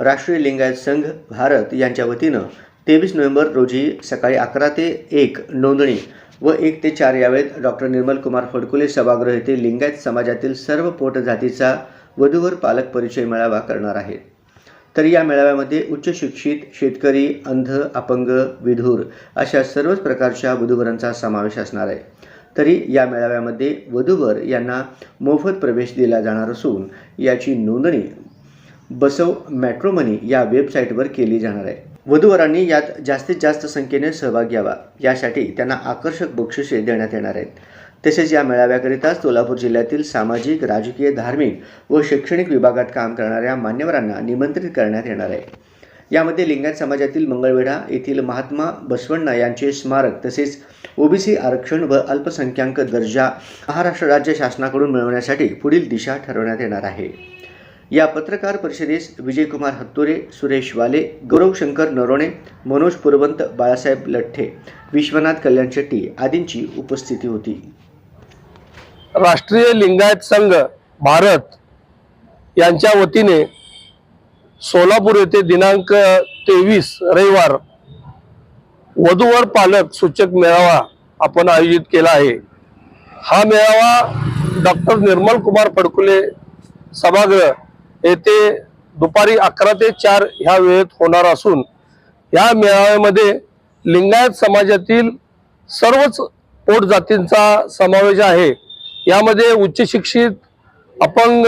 राष्ट्रीय लिंगायत संघ भारत यांच्या वतीनं तेवीस नोव्हेंबर रोजी सकाळी अकरा ते एक नोंदणी व एक ते चार यावेळेत डॉक्टर निर्मल कुमार फडकुले सभागृह येथे लिंगायत समाजातील सर्व पोट जातीचा वधूवर पालक परिचय मेळावा करणार आहे. तर या मेळाव्यामध्ये उच्च शिक्षित शेतकरी अंध अपंग विधूर अशा सर्वच प्रकारच्या वधूवरांचा समावेश असणार आहे. तरी या मेळाव्यामध्ये वधूवर यांना मोफत प्रवेश दिला जाणार असून याची नोंदणी बसव मॅट्रोमनी या वेबसाईटवर केली जाणार आहे. वधूवरांनी यात जास्तीत जास्त संख्येने सहभाग घ्यावा यासाठी त्यांना आकर्षक बक्षिसे देण्यात येणार आहेत. तसेच या मेळाव्याकरिता सोलापूर जिल्ह्यातील सामाजिक राजकीय धार्मिक व शैक्षणिक विभागात काम करणाऱ्या मान्यवरांना निमंत्रित करण्यात येणार आहे. यामध्ये लिंगायत समाजातील मंगळवेढा येथील महात्मा बसवण्णा यांचे स्मारक तसेच ओबीसी आरक्षण व अल्पसंख्याक दर्जा महाराष्ट्र राज्य शासनाकडून मिळवण्यासाठी पुढील दिशा ठरवण्यात येणार आहे. या पत्रकार परिषदेस विजयकुमार हत्तुरे सुरेश वाले गौरव शंकर नरोणे मनोज पुरवंत बाळासाहेब लठ्ठे विश्वनाथ कल्याण शेट्टी आदींची उपस्थिती होती. राष्ट्रीय लिंगायत संघ भारत यांच्या वतीने सोलापूर येथे दिनांक तेवीस रविवार वधूवर पालक सूचक मेळावा आपण आयोजित केला आहे. हा मेळावा डॉक्टर निर्मल कुमार फडकुले सभागृह येथे दुपारी अकरा ते चार ह्या वेळेत होणार असून या मेळाव्यामध्ये लिंगायत समाजातील सर्वच पोट जातींचा समावेश आहे. यामध्ये उच्च शिक्षित अपंग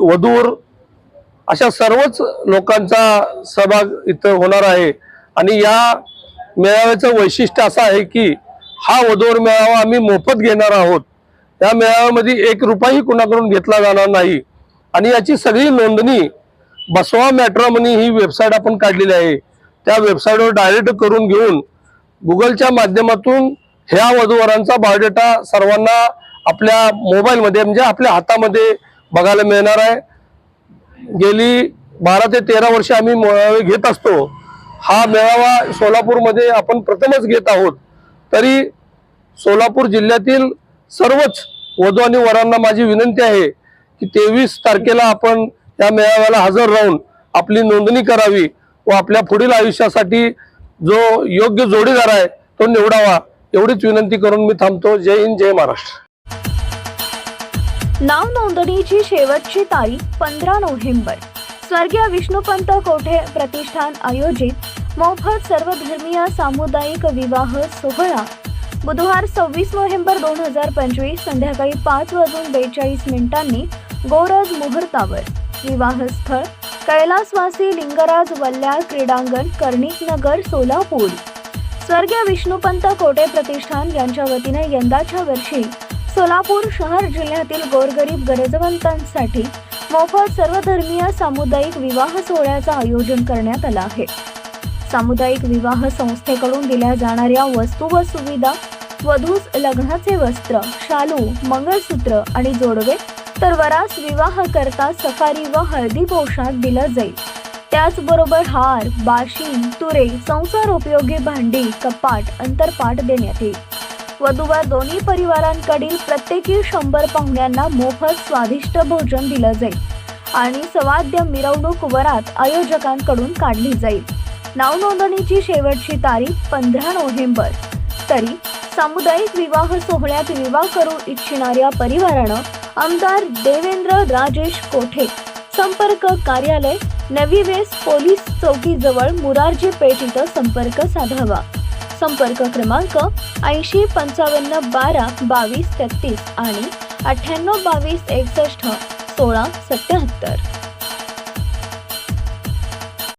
वधूर अशा सर्वच लोकांचा सहभाग इथं होणार आहे. आणि या मेळाव्याचं वैशिष्ट्य असं आहे की हा वधूवर मेळावा आम्ही मोफत घेणार आहोत. या मेळाव्यामध्ये एक रुपयाही कुणाकडून घेतला जाणार नाही. आणि याची सगळी नोंदणी बसवा मॅट्रॉमनी ही वेबसाईट आपण काढलेली आहे. त्या वेबसाईटवर डायरेक्ट करून घेऊन गुगलच्या माध्यमातून ह्या वधूवरांचा बायोडेटा सर्वांना आपल्या मोबाईलमध्ये म्हणजे आपल्या हातामध्ये बघायला मिळणार आहे. गेली बारा ते तेरा वर्ष आम्ही मेळावे घेत असतो. हा मेळावा सोलापूरमध्ये आपण प्रथमच घेत आहोत. तरी सोलापूर जिल्ह्यातील सर्वच वधू आणि वरांना माझी विनंती आहे की तेवीस तारखेला आपण या मेळाव्याला हजर राहून आपली नोंदणी करावी व आपल्या पुढील आयुष्यासाठी जो योग्य जोडीदार आहे तो निवडावा एवढीच विनंती करून मी थांबतो. जय हिंद जय महाराष्ट्र. नाव नोंदणीची शेवटची तारीख पंधरा नोव्हेंबर. स्वर्गीय विष्णुपंत कोठे प्रतिष्ठान आयोजित? मोफत सर्वधर्मीय सामुदायिक विवाह सोहळा. बुधवार सव्वीस नोव्हेंबर दोन हजार पंचवीस संध्याकाळी पाच वाजून बेचाळीस मिनिटांनी गोरज मुहूर्तावर. विवाहस्थळ कैलासवासी लिंगराज वल्ल्याळ क्रीडांगण कर्णिकनगर सोलापूर. स्वर्गीय विष्णुपंत कोटे प्रतिष्ठान यांच्या वतीने यंदाच्या वर्षी सोलापूर शहर जिल्ह्यातील गोरगरीब गरजवंतांसाठी मोफत सर्वधर्मीय सामुदायिक विवाह सोहळ्याचं आयोजन करण्यात आलं आहे. सामुदायिक विवाह संस्थेकडून दिल्या जाणाऱ्या वस्तू व सुविधा वधूस लग्नाचे वस्त्र शालू मंगळसूत्र आणि जोडवे तर वरास विवाह करता सफारी व हळदी पोशाख दिला जाईल. त्याचबरोबर हार बाशिंग तुरे संसार उपयोगी भांडी कपाट अंतरपाट देण्यात येईल. वधूवर दोन्ही परिवारांकडील प्रत्येकी शंभर पाहुण्यांना मोफत स्वादिष्ट भोजन दिलं जाईल आणि सवाद्य मिरवणूक वरात आयोजकांकडून काढली जाईल. नाव नोंदणीची शेवटची तारीख पंधरा नोव्हेंबर. तरी सामुदायिक विवाह सोहळ्यात विवाह करू इच्छिणाऱ्या परिवारानं आमदार देवेंद्र राजेश कोठे संपर्क कार्यालय नवी वेस पोलीस चौकीजवळ मुरारजी पेठ इथं संपर्क साधावा. संपर्क क्रमांक ऐंशी पंचावन्न बारा बावीस तेहतीस आणि अठ्ठ्याण्णव बावीस एकसष्ट सोळा सत्याहत्तर.